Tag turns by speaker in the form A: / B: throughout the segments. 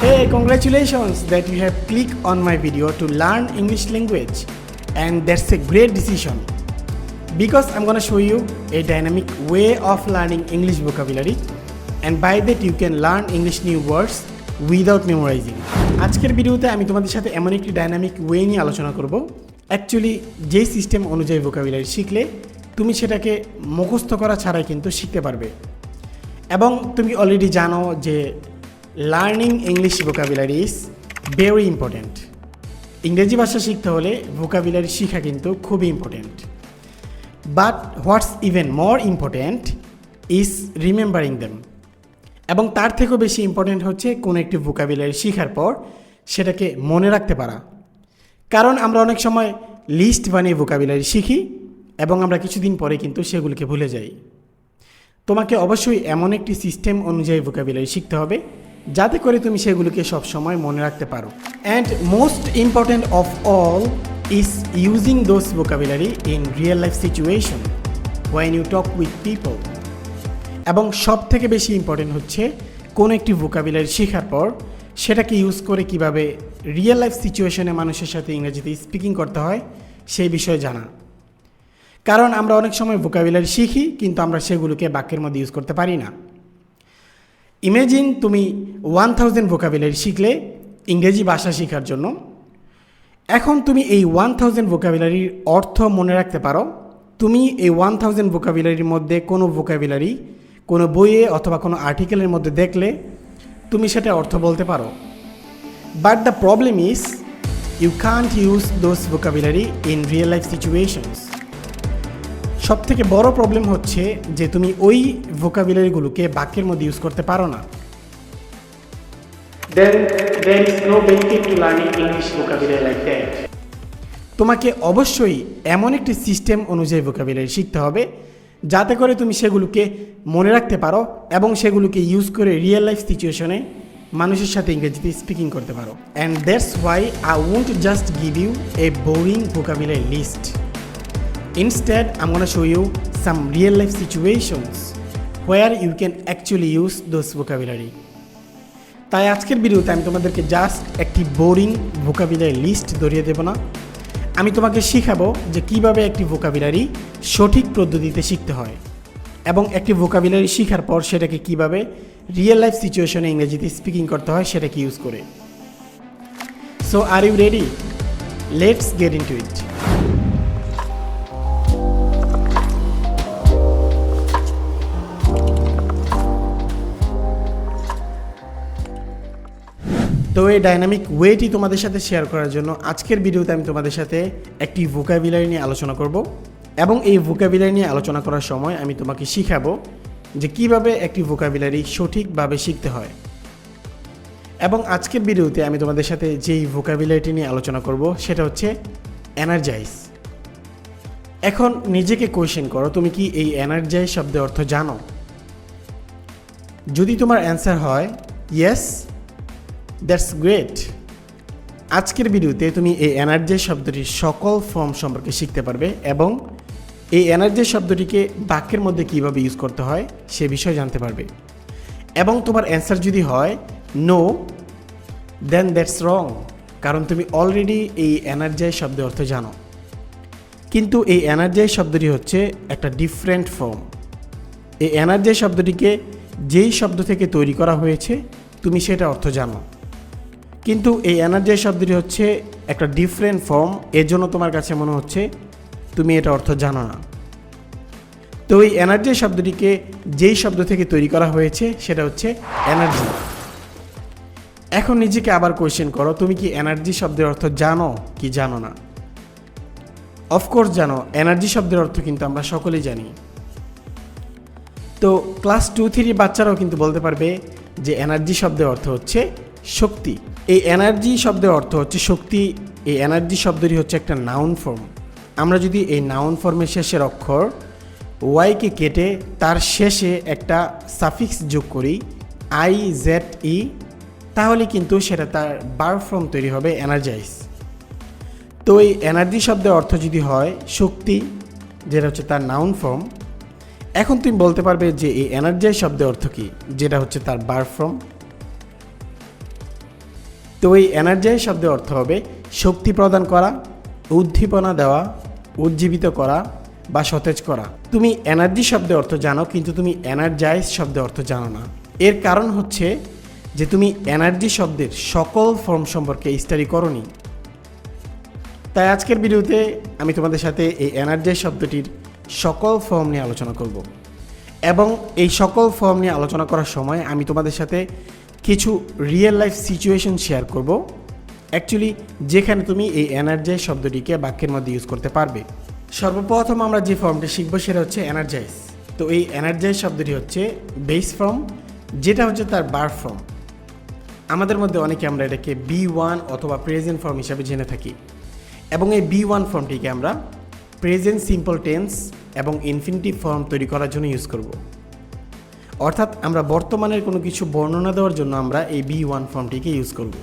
A: Hey, congratulations that you have clicked on my video to learn English language and that's a great decision because I'm gonna show you a dynamic way of learning English vocabulary and by that you can learn English new words without memorizing আজকের ভিডিওতে আমি তোমাদের সাথে এমন একটি dynamic way নিয়ে আলোচনা করব অ্যাকচুয়ালি যেই সিস্টেম অনুযায়ী ভোকাবুলারি শিখলে তুমি সেটাকে মুখস্থ করা ছাড়াই কিন্তু শিখতে পারবে এবং তুমি অলরেডি জানো যে learning English vocabulary is very important ইংরেজি ভাষা শিখতে হলে ভোকাবুলারি শেখা কিন্তু খুবই important but what's even more important is remembering them এবং তার থেকেও বেশি ইম্পর্ট্যান্ট হচ্ছে কোনো একটি ভোকাবুলারি শেখার পর সেটাকে মনে রাখতে পারা। কারণ আমরা অনেক সময় লিস্ট বানিয়ে ভোকাবুলারি শিখি এবং আমরা কিছুদিন পরে কিন্তু সেগুলিকে ভুলে যাই। তোমাকে অবশ্যই এমন একটি সিস্টেম অনুযায়ী ভোকাবুলারি শিখতে হবে যাতে করে তুমি সেগুলোকে সবসময় মনে রাখতে পারো। And most important of all is using those vocabulary in real life situation when you talk with people এবং সব থেকে বেশি ইম্পর্টেন্ট হচ্ছে কোনো একটি ভোকাবুলারি শেখার পর সেটাকে ইউজ করে কীভাবে রিয়েল লাইফ সিচুয়েশনে মানুষের সাথে ইংরেজিতে স্পিকিং করতে হয় সেই বিষয়ে জানা। কারণ আমরা অনেক সময় ভোকাবুলারি শিখি, কিন্তু আমরা সেগুলোকে বাক্যের মধ্যে ইউজ করতে পারি না। ইমেজিন তুমি ওয়ান থাউজেন্ড ভোকাবুলারি শিখলে ইংরেজি ভাষা শেখার জন্য। এখন তুমি এই ওয়ান থাউজেন্ড ভোকাবুলারির অর্থ মনে রাখতে পারো। তুমি এই ওয়ান থাউজেন্ড ভোকাবুলারির মধ্যে কোনো ভোকাবিলারি, কোনো বইয়ে অথবা কোনো আর্টিকেলের মধ্যে দেখলে তুমি সেটা অর্থ বলতে পারো। But the problem is you can't use those vocabulary in real life situations সব থেকে বড় প্রবলেম হচ্ছে যে তুমি ওই ভোকাবুলারিগুলোকে বাক্যের মধ্যে ইউজ করতে পারো না. তোমাকে অবশ্যই এমন একটি সিস্টেম অনুযায়ী ভোকাবুলারি শিখতে হবে যাতে করে তুমি সেগুলোকে মনে রাখতে পারো এবং সেগুলোকে ইউজ করে রিয়েল লাইফ সিচুয়েশনে মানুষের সাথে ইংরেজিতে স্পিকিং করতে পারো। And that's why I won't just give you a boring vocabulary list Instead, I'm to show you some real life situations where you can actually use those vocabulary. তাই আজকের ভিডিওতে আমি তোমাদেরকে জাস্ট একটি বোরিং ভোকাবুলারি লিস্ট ধরিয়ে দেব না। আমি তোমাকে শিখাবো যে কীভাবে একটি ভোকাবুলারি সঠিক পদ্ধতিতে শিখতে হয় এবং একটি ভোকাবুলারি শেখার পর সেটাকে কীভাবে রিয়েল লাইফ সিচুয়েশনে ইংরেজিতে স্পিকিং করতে হয় সেটাকে ইউজ করে। So are you ready let's get into it তো এই ডাইনামিক ওয়েটি তোমাদের সাথে শেয়ার করার জন্য আজকের ভিডিওতে আমি তোমাদের সাথে একটি ভোকাবিলারি নিয়ে আলোচনা করব এবং এই ভোকাবিলারি নিয়ে আলোচনা করার সময় আমি তোমাকে শিখাবো যে কীভাবে একটি ভোকাবিলারি সঠিকভাবে শিখতে হয়। এবং আজকের ভিডিওতে আমি তোমাদের সাথে যেই ভোকাবিলারিটি নিয়ে আলোচনা করব সেটা হচ্ছে এনার্জাইজ এখন নিজেকে কোয়েশ্চেন করো, তুমি কি এই এনার্জাইজ শব্দের অর্থ জানো? যদি তোমার অ্যান্সার হয় ইয়েস দ্যাটস গ্রেট। আজকের ভিডিওতে তুমি এই এনার্জি শব্দটির সকল ফর্ম সম্পর্কে শিখতে পারবে এবং এই এনার্জি শব্দটিকে বাক্যের মধ্যে কীভাবে ইউজ করতে হয় সে বিষয়ে জানতে পারবে। এবং তোমার অ্যান্সার যদি হয়, নো দেন দ্যাটস রং কারণ তুমি অলরেডি এই এনার্জাই শব্দের অর্থ জানো। কিন্তু এই এনার্জাই শব্দটি হচ্ছে একটা ডিফারেন্ট ফর্ম এই এনার্জাই শব্দটিকে যেই শব্দ থেকে তৈরি করা হয়েছে, তুমি সেটা অর্থ জানো। কিন্তু এই এনার্জি শব্দটি হচ্ছে একটা ডিফারেন্ট ফর্ম এর জন্য তোমার কাছে মনে হচ্ছে তুমি এটা অর্থ জানো না। তো এই এনার্জি শব্দটিকে যেই শব্দ থেকে তৈরি করা হয়েছে, সেটা হচ্ছে এনার্জি এখন নিজেকে আবার কোয়েশ্চেন করো, তুমি কি এনার্জি শব্দের অর্থ জানো কি জানো না? অফকোর্স জানো, এনার্জি শব্দের অর্থ কিন্তু আমরা সকলেই জানি। তো ক্লাস টু থ্রি বাচ্চারাও কিন্তু বলতে পারবে যে এনার্জি শব্দের অর্থ হচ্ছে শক্তি। এই এনার্জি শব্দের অর্থ হচ্ছে শক্তি, এই এনার্জি শব্দটি হচ্ছে একটা নাউন ফর্ম আমরা যদি এই নাউন ফর্মের শেষের অক্ষর ওয়াইকে কেটে তার শেষে একটা সাফিক্স যোগ করি আই জেড ই তাহলে কিন্তু সেটা তার বার ফর্ম তৈরি হবে এনার্জাইজ তো এই এনার্জি শব্দের অর্থ যদি হয় শক্তি, যেটা হচ্ছে তার নাউন ফর্ম এখন তুমি বলতে পারবে যে এই এনার্জাইজ শব্দের অর্থ কী, যেটা হচ্ছে তার বার ফর্ম তো এই এনার্জাইজ শব্দের অর্থ হবে শক্তি প্রদান করা, উদ্দীপনা দেওয়া, উজ্জীবিত করা বা সতেজ করা। তুমি এনার্জি শব্দের অর্থ জানো, কিন্তু তুমি এনার্জাইজ শব্দের অর্থ জানো না। এর কারণ হচ্ছে যে তুমি এনার্জি শব্দের সকল ফর্ম সম্পর্কে স্টাডি করনি। তাই আজকের ভিডিওতে আমি তোমাদের সাথে এই এনার্জি শব্দটির সকল ফর্ম নিয়ে আলোচনা করব। এবং এই সকল ফর্ম নিয়ে আলোচনা করার সময় আমি তোমাদের সাথে কিছু রিয়েল লাইফ সিচুয়েশন শেয়ার করব। অ্যাকচুয়ালি যেখানে তুমি এই এনার্জাইজ শব্দটিকে বাক্যের মধ্যে ইউজ করতে পারবে। সর্বপ্রথম আমরা যে ফর্মটি শিখব সেটা হচ্ছে এনার্জাইজ তো এই এনার্জাইজ শব্দটি হচ্ছে বেস ফর্ম যেটা হচ্ছে তার বার ফর্ম আমাদের মধ্যে অনেকে আমরা এটাকে বি ওয়ান অথবা প্রেজেন্ট ফর্ম হিসাবে জেনে থাকি। এবং এই বি ওয়ান ফর্মটিকে আমরা প্রেজেন্ট সিম্পল টেন্স এবং ইনফিনিটিভ ফর্ম তৈরি করার জন্য ইউজ করব। অর্থাৎ আমরা বর্তমানের কোনো কিছু বর্ণনা দেওয়ার জন্য আমরা এই বি ওয়ান ফর্মটিকে ইউজ করব।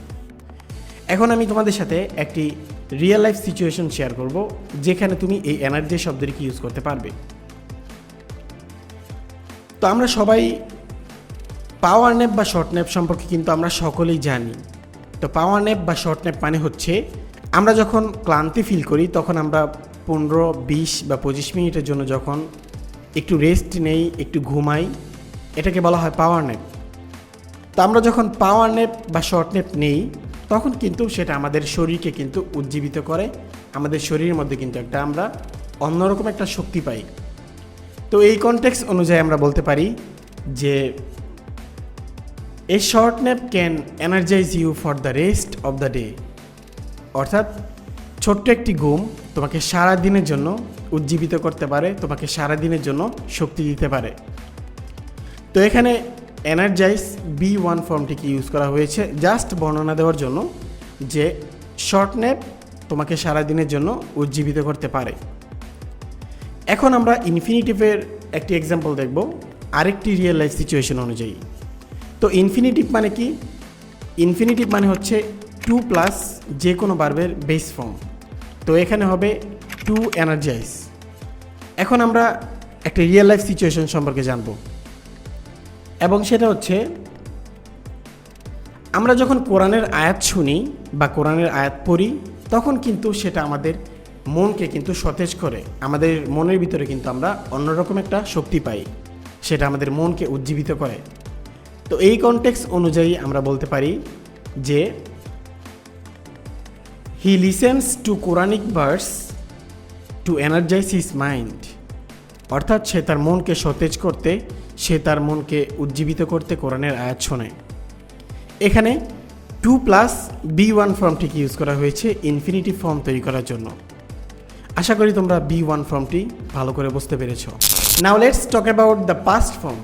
A: এখন আমি তোমাদের সাথে একটি রিয়েল লাইফ সিচুয়েশন শেয়ার করব, যেখানে তুমি এই এনার্জি শব্দটিকে ইউজ করতে পারবে। তো আমরা সবাই পাওয়ার ন্যাপ বা শর্ট ন্যাপ সম্পর্কে কিন্তু আমরা সকলেই জানি। তো পাওয়ার ন্যাপ বা শর্ট ন্যাপ মানে হচ্ছে, আমরা যখন ক্লান্তি ফিল করি, তখন আমরা পনেরো, বিশ বা পঁচিশ মিনিটের জন্য যখন একটু রেস্ট নেই, একটু ঘুমাই এটাকে বলা হয় পাওয়ার ন্যাপ তো আমরা যখন পাওয়ার ন্যাপ বা শর্ট ন্যাপ নেই, তখন কিন্তু সেটা আমাদের শরীরকে কিন্তু উজ্জীবিত করে, আমাদের শরীরের মধ্যে কিন্তু একটা আমরা অন্যরকম একটা শক্তি পাই। তো এই কনটেক্স অনুযায়ী আমরা বলতে পারি যে a short nap can energise you for the rest of the day অর্থাৎ ছোট্ট একটি ঘুম তোমাকে সারা দিনের জন্য উজ্জীবিত করতে পারে, তোমাকে সারা দিনের জন্য শক্তি দিতে পারে। তো এখানে এনার্জাইজ বি ওয়ান ফর্মটিকে ইউজ করা হয়েছে। জাস্ট বর্ণনা দেওয়ার জন্য যে শর্ট ন্যাপ তোমাকে সারা দিনের জন্য উজ্জীবিত করতে পারে। এখন আমরা ইনফিনিটিভের একটি এক্সাম্পল দেখব, আরেকটি রিয়েল লাইফ সিচুয়েশন অনুযায়ী। তো ইনফিনিটিভ মানে কি? ইনফিনিটিভ মানে হচ্ছে টু প্লাস যে কোনো বার্বের বেস ফর্ম তো এখানে হবে টু এনার্জাইজ এখন আমরা একটা রিয়েল লাইফ সিচুয়েশন সম্পর্কে জানব। এবং সেটা হচ্ছে, আমরা যখন কোরআনের আয়াত শুনি বা কোরআনের আয়াত পড়ি, তখন কিন্তু সেটা আমাদের মনকে কিন্তু সতেজ করে। আমাদের মনের ভিতরে কিন্তু আমরা অন্যরকম একটা শক্তি পাই। সেটা আমাদের মনকে উজ্জীবিত করে। তো এই কনটেক্স অনুযায়ী আমরা বলতে পারি যে he listens to Quranic verse to energise his mind অর্থাৎ সে তার মনকে সতেজ করতে সে তার মনকে উজ্জীবিত করতে কোরআনের আয়াত শোনে। এখানে টু প্লাস বি ওয়ান ফর্মটিকে ইউজ করা হয়েছে ইনফিনিটিভ ফর্ম তৈরি করার জন্য। আশা করি তোমরা বি ওয়ান ফর্মটি ভালো করে বুঝতে পেরেছ। Now let's talk about the past form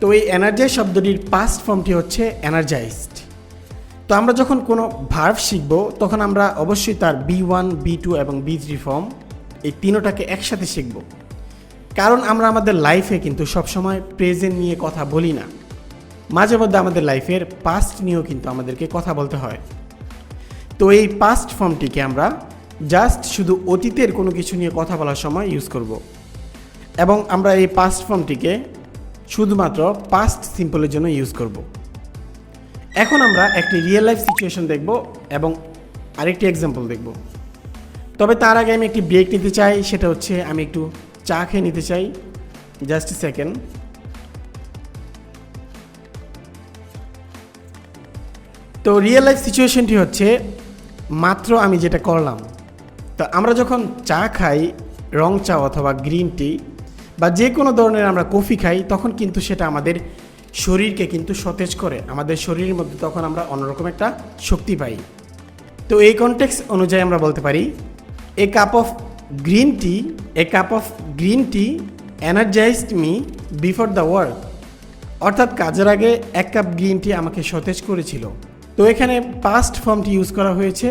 A: তো এই এনার্জাইজ শব্দটির পাস্ট ফর্মটি হচ্ছে এনার্জাইজড। তো আমরা যখন কোনো ভার্ভ শিখব, তখন আমরা অবশ্যই তার বি ওয়ান, বি টু এবং বি থ্রি ফর্ম এই তিনোটাকে একসাথে শিখব। কারণ আমরা আমাদের লাইফে কিন্তু সবসময় প্রেজেন্ট নিয়ে কথা বলি না। মাঝে মধ্যে আমাদের লাইফের পাস্ট নিয়েও কিন্তু আমাদেরকে কথা বলতে হয়। তো এই পাস্ট ফর্মটিকে আমরা জাস্ট শুধু অতীতের কোনো কিছু নিয়ে কথা বলার সময় ইউজ করব। এবং আমরা এই পাস্ট ফর্মটিকে শুধুমাত্র পাস্ট সিম্পলের জন্য ইউজ করব। এখন আমরা একটি রিয়েল লাইফ সিচুয়েশন দেখব এবং আরেকটি এক্সাম্পল দেখব। তবে তার আগে আমি একটি ব্রেক নিতে চাই, সেটা হচ্ছে আমি একটু চা খেয়ে নিতে চাই জাস্ট সেকেন্ড তো রিয়েল লাইফ সিচুয়েশনটি হচ্ছে, মাত্র আমি যেটা করলাম, তো আমরা যখন চা খাই, রং চা অথবা গ্রিন টি বা যে কোনো ধরনের আমরা কফি খাই, তখন কিন্তু সেটা আমাদের শরীরকে কিন্তু সতেজ করে, আমাদের শরীরের মধ্যে তখন আমরা অন্যরকম একটা শক্তি পাই। তো এই কনটেক্স অনুযায়ী আমরা বলতে পারি a cup of green tea a cup of green tea energised me before the work অর্থাৎ কাজের আগে এক কাপ গ্রিন টি আমাকে সতেজ করেছিল। তো এখানে পাস্ট ফর্মটি ইউজ করা হয়েছে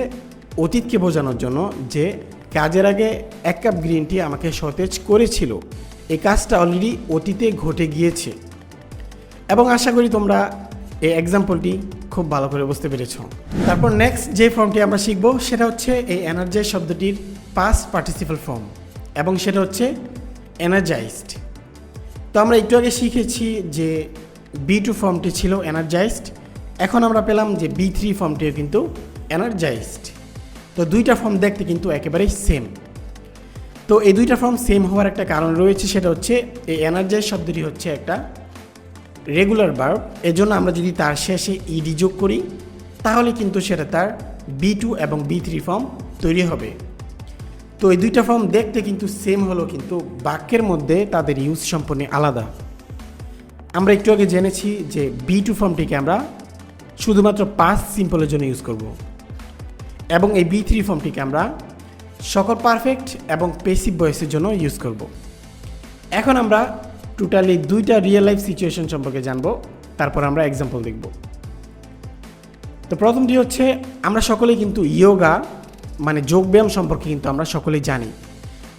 A: অতীতকে বোঝানোর জন্য যে কাজের আগে এক কাপ গ্রিন টি আমাকে সতেজ করেছিল। এই কাজটা অলরেডি অতীতে ঘটে গিয়েছে। এবং আশা করি তোমরা এই এক্সাম্পলটি খুব ভালো করে বুঝতে পেরেছ। তারপর নেক্সট যে ফর্মটি আমরা শিখব, সেটা হচ্ছে এই এনার্জাইজ শব্দটির পাস্ট পার্টিসিপাল ফর্ম এবং সেটা হচ্ছে এনার্জাইজড তো আমরা একটু আগে শিখেছি যে বি টু ফর্মটি ছিল এনার্জাইজড এখন আমরা পেলাম যে বি থ্রি ফর্মটিও কিন্তু এনার্জাইজড তো দুইটা ফর্ম দেখতে কিন্তু একেবারেই সেম তো এই দুইটা ফর্ম সেম হওয়ার একটা কারণ রয়েছে, সেটা হচ্ছে এই এনার্জাইজ শব্দটি হচ্ছে একটা রেগুলার ভার্ব এজন্য আমরা যদি তার শেষে ইডি যোগ করি, তাহলে কিন্তু সেটা তার বি টু এবং বি থ্রি ফর্ম তৈরি হবে। তো এই দুইটা ফর্ম দেখতে কিন্তু সেম হলো, কিন্তু বাক্যের মধ্যে তাদের ইউজ সম্পূর্ণ আলাদা। আমরা একটু আগে জেনেছি যে বি টু ফর্মটিকে আমরা শুধুমাত্র পাস সিম্পলের জন্য ইউজ করব। এবং এই বি থ্রি ফর্মটিকে আমরা সকল পারফেক্ট এবং পেসিভ ভয়েসের জন্য ইউজ করব। এখন আমরা টোটালি দুইটা রিয়েল লাইফ সিচুয়েশন সম্পর্কে জানব, তারপর আমরা এক্সাম্পল দেখব। তো প্রথমটি হচ্ছে, আমরা সকলেই কিন্তু ইয়োগা মানে যোগব্যায়াম সম্পর্কে কিন্তু আমরা সকলেই জানি।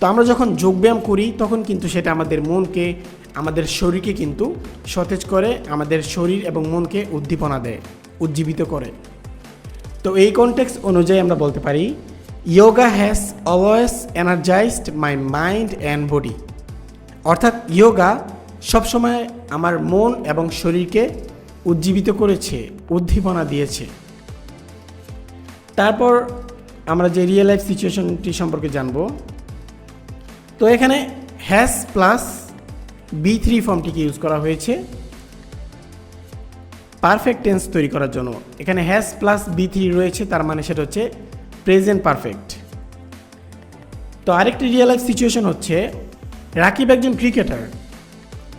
A: তো আমরা যখন যোগব্যায়াম করি, তখন কিন্তু সেটা আমাদের মনকে, আমাদের শরীরকে কিন্তু সতেজ করে, আমাদের শরীর এবং মনকে উদ্দীপনা দেয়, উজ্জীবিত করে। তো এই কনটেক্সট অনুযায়ী আমরা বলতে পারি yoga has always energised my mind and body অর্থাৎ ইয়োগা সবসময় আমার মন এবং শরীরকে উজ্জীবিত করেছে, উদ্দীপনা দিয়েছে। তারপর আমরা যে রিয়েল লাইফ সিচুয়েশনটি সম্পর্কে জানব। তো এখানে হ্যাজ প্লাস বি থ্রি ফর্মটিকে ইউজ করা হয়েছে। পারফেক্ট টেন্স তৈরি করার জন্য। এখানে হ্যাজ প্লাস বি থ্রি রয়েছে, তার মানে সেটা হচ্ছে প্রেজেন্ট পারফেক্ট তো আরেকটি রিয়েল লাইফ সিচুয়েশন হচ্ছে, রাকিব একজন ক্রিকেটার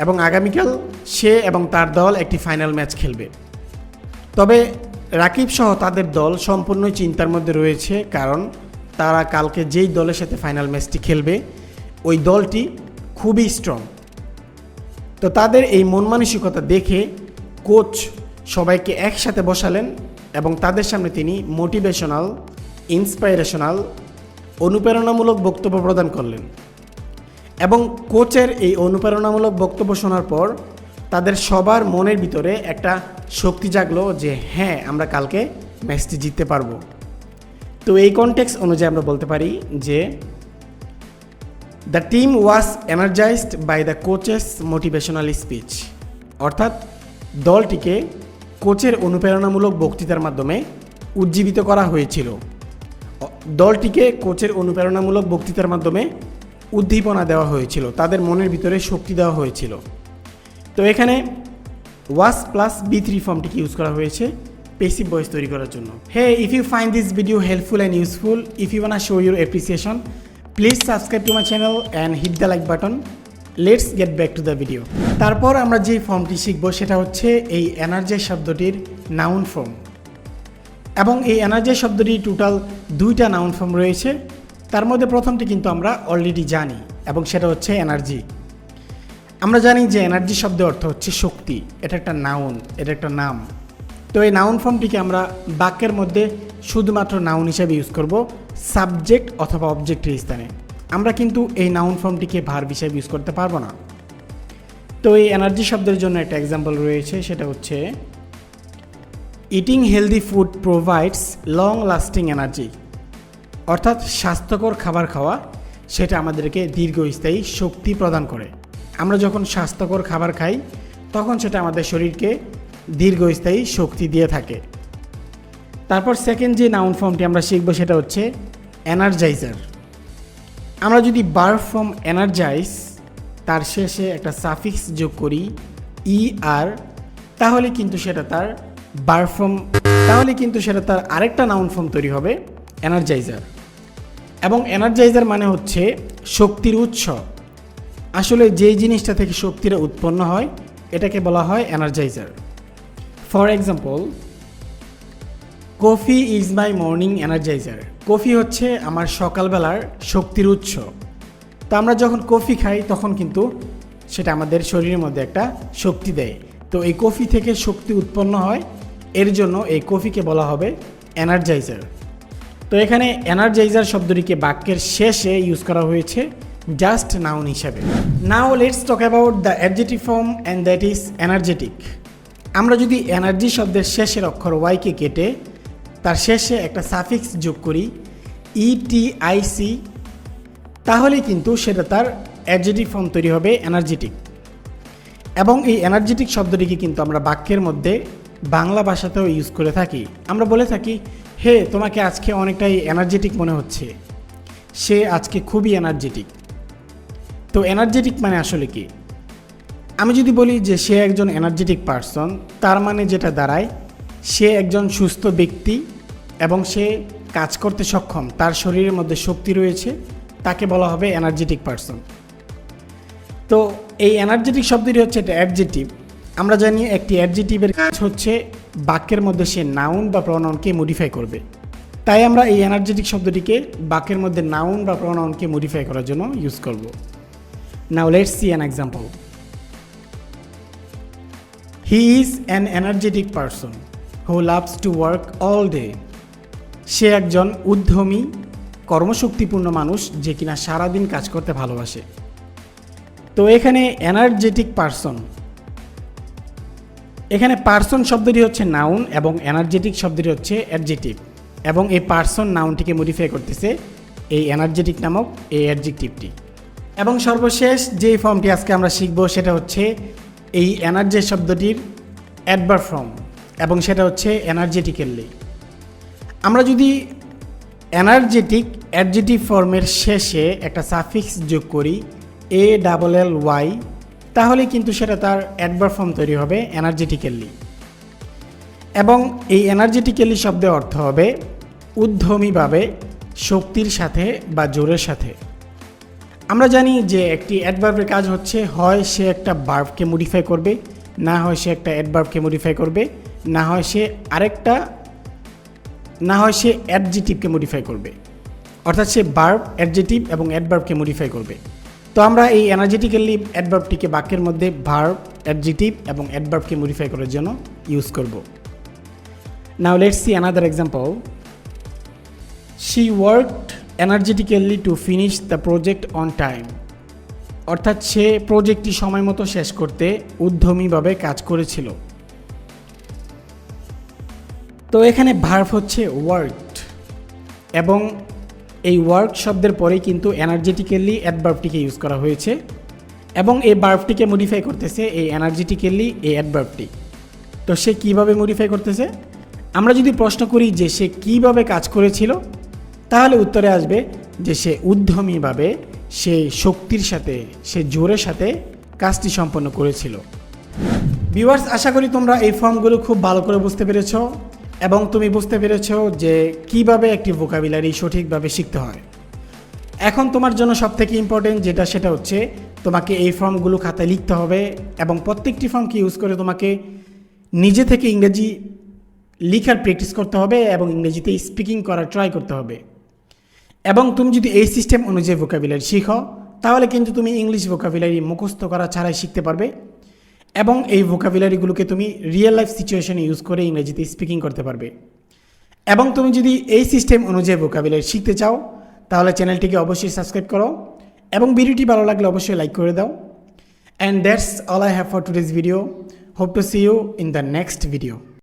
A: এবং আগামীকাল সে এবং তার দল একটি ফাইনাল ম্যাচ খেলবে। তবে রাকিব সহ তাদের দল সম্পূর্ণ চিন্তার মধ্যে রয়েছে, কারণ তারা কালকে যেই দলের সাথে ফাইনাল ম্যাচটি খেলবে, ওই দলটি খুবই স্ট্রং তো তাদের এই মন মানসিকতা দেখে কোচ সবাইকে একসাথে বসালেন এবং তাদের সামনে তিনি মোটিভেশনাল ইন্সপাইরেশনাল অনুপ্রেরণামূলক বক্তব্য প্রদান করলেন। এবং কোচের এই অনুপ্রেরণামূলক বক্তব্য শোনার পর তাদের সবার মনের ভিতরে একটা শক্তি জাগলো যে হ্যাঁ আমরা কালকে ম্যাচটি জিততে পারব। তো এই কনটেক্স অনুযায়ী আমরা বলতে পারি যে the team was energised by the coach's motivational speech অর্থাৎ দলটিকে কোচের অনুপ্রেরণামূলক বক্তৃতার মাধ্যমে উজ্জীবিত করা হয়েছিল। দলটিকে কোচের অনুপ্রেরণামূলক বক্তৃতার মাধ্যমে উদ্দীপনা দেওয়া হয়েছিল। তাদের মনের ভিতরে শক্তি দেওয়া হয়েছিল। তো এখানে ওয়াস প্লাস বি থ্রি ফর্মটিকে ইউজ করা হয়েছে? পেসিভ ভয়েস তৈরি করার জন্য। Hey if you find this video helpful and useful if you wanna show your appreciation please subscribe to my channel and hit the like button let's get back to the video তারপর আমরা যে ফর্মটি শিখব সেটা হচ্ছে এই energy শব্দটির noun form এবং এই এনার্জি শব্দটি টোটাল দুইটা নাউন ফর্ম রয়েছে। তার মধ্যে প্রথমটি কিন্তু আমরা অলরেডি জানি, এবং সেটা হচ্ছে এনার্জি আমরা জানি যে এনার্জি শব্দের অর্থ হচ্ছে শক্তি। এটা একটা নাউন এটা একটা নাম। তো এই নাউন ফর্মটিকে আমরা বাক্যের মধ্যে শুধুমাত্র নাউন হিসাবে ইউজ করব সাবজেক্ট অথবা অবজেক্টের স্থানে। আমরা কিন্তু এই নাউন ফর্মটিকে ভার্ব হিসাবে ইউজ করতে পারব না। তো এই এনার্জি শব্দের জন্য একটা এক্সাম্পল রয়েছে, সেটা হচ্ছে eating healthy food provides long lasting energy অর্থাৎ স্বাস্থ্যকর খাবার খাওয়া, সেটা আমাদেরকে দীর্ঘস্থায়ী শক্তি প্রদান করে। আমরা যখন স্বাস্থ্যকর খাবার খাই, তখন সেটা আমাদের শরীরকে দীর্ঘস্থায়ী শক্তি দিয়ে থাকে। তারপর সেকেন্ড যে নাউন ফর্মটি আমরা শিখব সেটা হচ্ছে এনার্জাইজার আমরা যদি বার ফর্ম এনার্জাইজ তার শেষে একটা সাফিক্স যোগ করি ই আর তাহলে কিন্তু সেটা তার বার ফর্ম তাহলে কিন্তু সেটা তার আরেকটা নাউন ফর্ম তৈরি হবে এনার্জাইজার এবং এনার্জাইজার মানে হচ্ছে শক্তির উৎস। আসলে যেই জিনিসটা থেকে শক্তিটা উৎপন্ন হয়, এটাকে বলা হয় energiser. For example coffee is my morning energiser coffee হচ্ছে আমার সকালবেলার শক্তির উৎস। তো আমরা যখন কফি খাই, তখন কিন্তু সেটা আমাদের শরীরের মধ্যে একটা শক্তি দেয়। তো এই কফি থেকে শক্তি উৎপন্ন হয়, এর জন্য এই কফিকে বলা হবে এনার্জাইজার। তো এখানে এনার্জাইজার শব্দটিকে বাক্যের শেষে ইউজ করা হয়েছে। জাস্ট নাউন হিসাবে। Now let's talk about the adjective form and that is energetic আমরা যদি এনার্জি শব্দের শেষের অক্ষর ওয়াইকে কেটে তার শেষে একটা সাফিক্স যোগ করি E ইটিআইসি তাহলে কিন্তু সেটা তার অ্যাডজেটিভ ফর্ম তৈরি হবে এনার্জেটিক এবং এই এনার্জেটিক শব্দটিকে কিন্তু আমরা বাক্যের মধ্যে বাংলা ভাষাতেও ইউজ করে থাকি। আমরা বলে থাকি, হে, তোমাকে আজকে অনেকটাই এনার্জেটিক মনে হচ্ছে। সে আজকে খুবই এনার্জেটিক তো এনার্জেটিক মানে আসলে কি? আমি যদি বলি যে সে একজন এনার্জেটিক পার্সন তার মানে যেটা দাঁড়ায়, সে একজন সুস্থ ব্যক্তি এবং সে কাজ করতে সক্ষম। তার শরীরের মধ্যে শক্তি রয়েছে, তাকে বলা হবে এনার্জেটিক পার্সন তো এই এনার্জেটিক শব্দটি হচ্ছে একটা অ্যাডজেটিভ আমরা জানি একটি অ্যাডজেটিভের কাজ হচ্ছে বাক্যের মধ্যে সে নাউন বা প্রনাউনকে মডিফাই করবে। তাই আমরা এই এনার্জেটিক শব্দটিকে বাক্যের মধ্যে নাউন বা প্রনাউনকে মডিফাই করার জন্য ইউজ করব। Now let's see an example he is an energetic person who loves to work all day সে একজন উদ্যমী, কর্মশক্তিপূর্ণ মানুষ যে কিনা সারাদিন কাজ করতে ভালোবাসে। তো এখানে এনার্জেটিক পারসন এখানে পার্সন শব্দটি হচ্ছে নাউন এবং এনার্জেটিক শব্দটি হচ্ছে অ্যাডজেটিভ এবং এই পার্সন নাউনটিকে মডিফাই করতেছে এই এনার্জেটিক নামক এই অ্যাডজেক্টিভটি এবং সর্বশেষ যে ফর্মটি আজকে আমরা শিখব সেটা হচ্ছে এই এনার্জি শব্দটির অ্যাডভার ফর্ম এবং সেটা হচ্ছে এনার্জেটিক্যালি আমরা যদি এনার্জেটিক অ্যাডজেটিভ ফর্মের শেষে একটা সাফিক্স যোগ করি এ ডাবল এল ওয়াই তাহলে কিন্তু সেটা তার অ্যাডভার ফর্ম তৈরি হবে এনার্জেটিক্যালি এবং এই এনার্জেটিক্যালি শব্দের অর্থ হবে উদ্যমীভাবে শক্তির সাথে বা জোরের সাথে। আমরা জানি যে একটি অ্যাডভার্বের কাজ হচ্ছে, হয় সে একটা বার্বকে মডিফাই করবে, না হয় সে একটা অ্যাডভার্বকে মডিফাই করবে, না হয় সে আরেকটা, না হয় সে অ্যাডজেটিভকে মডিফাই করবে। অর্থাৎ সে বার্ব অ্যাডজেটিভ এবং অ্যাডভার্বকে মডিফাই করবে। তো আমরা এই এনার্জেটিক্যালি অ্যাডভার্বটিকে বাক্যের মধ্যে ভার্ব অ্যাডজেটিভ এবং অ্যাডভার্বকে মডিফাই করার জন্য ইউজ করব। Now let's see another example she worked energetically to finish the project on time অর্থাৎ সে প্রজেক্টটি সময় মতো শেষ করতে উদ্যমীভাবে কাজ করেছিল। তো এখানে ভার্ভ হচ্ছে ওয়ার্কড এবং এই ওয়ার্ক শব্দের পরেই কিন্তু এনার্জেটিক্যালি অ্যাডভার্বটিকে ইউজ করা হয়েছে এবং এই বার্বটিকে মডিফাই করতেছে এই এনার্জেটিক্যালি এই অ্যাডভার্বটি তো সে কীভাবে মডিফাই করতেছে? আমরা যদি প্রশ্ন করি যে সে কীভাবে কাজ করেছিল তাহলে উত্তরে আসবে যে সে উদ্যমীভাবে সে শক্তির সাথে, সে জোরের সাথে কাজটি সম্পন্ন করেছিল। ভিউয়ার্স আশা করি তোমরা এই ফর্মগুলো খুব ভালো করে বুঝতে পেরেছ এবং তুমি বুঝতে পেরেছ যে কীভাবে একটি ভোকাবিলারি সঠিকভাবে শিখতে হয়। এখন তোমার জন্য সবথেকে ইম্পর্টেন্ট যেটা, সেটা হচ্ছে তোমাকে এই ফর্মগুলো খাতায় লিখতে হবে এবং প্রত্যেকটি ফর্মকে ইউজ করে তোমাকে নিজে থেকে ইংরেজি লিখার প্র্যাকটিস করতে হবে এবং ইংরেজিতে স্পিকিং করার ট্রাই করতে হবে। এবং তুমি যদি এই সিস্টেম অনুযায়ী ভোকাবিলারি শিখো, তাহলে কিন্তু তুমি ইংলিশ ভোকাবিলারি মুখস্থ করা ছাড়াই শিখতে পারবে এবং এই ভোকাবিলারিগুলোকে তুমি রিয়েল লাইফ সিচুয়েশনে ইউজ করে ইংরেজিতে স্পিকিং করতে পারবে। এবং তুমি যদি এই সিস্টেম অনুযায়ী ভোকাবিলারি শিখতে চাও, তাহলে চ্যানেলটিকে অবশ্যই সাবস্ক্রাইব করো এবং ভিডিওটি ভালো লাগলে অবশ্যই লাইক করে দাও। And that's all I have for today's video hope to see you in the next video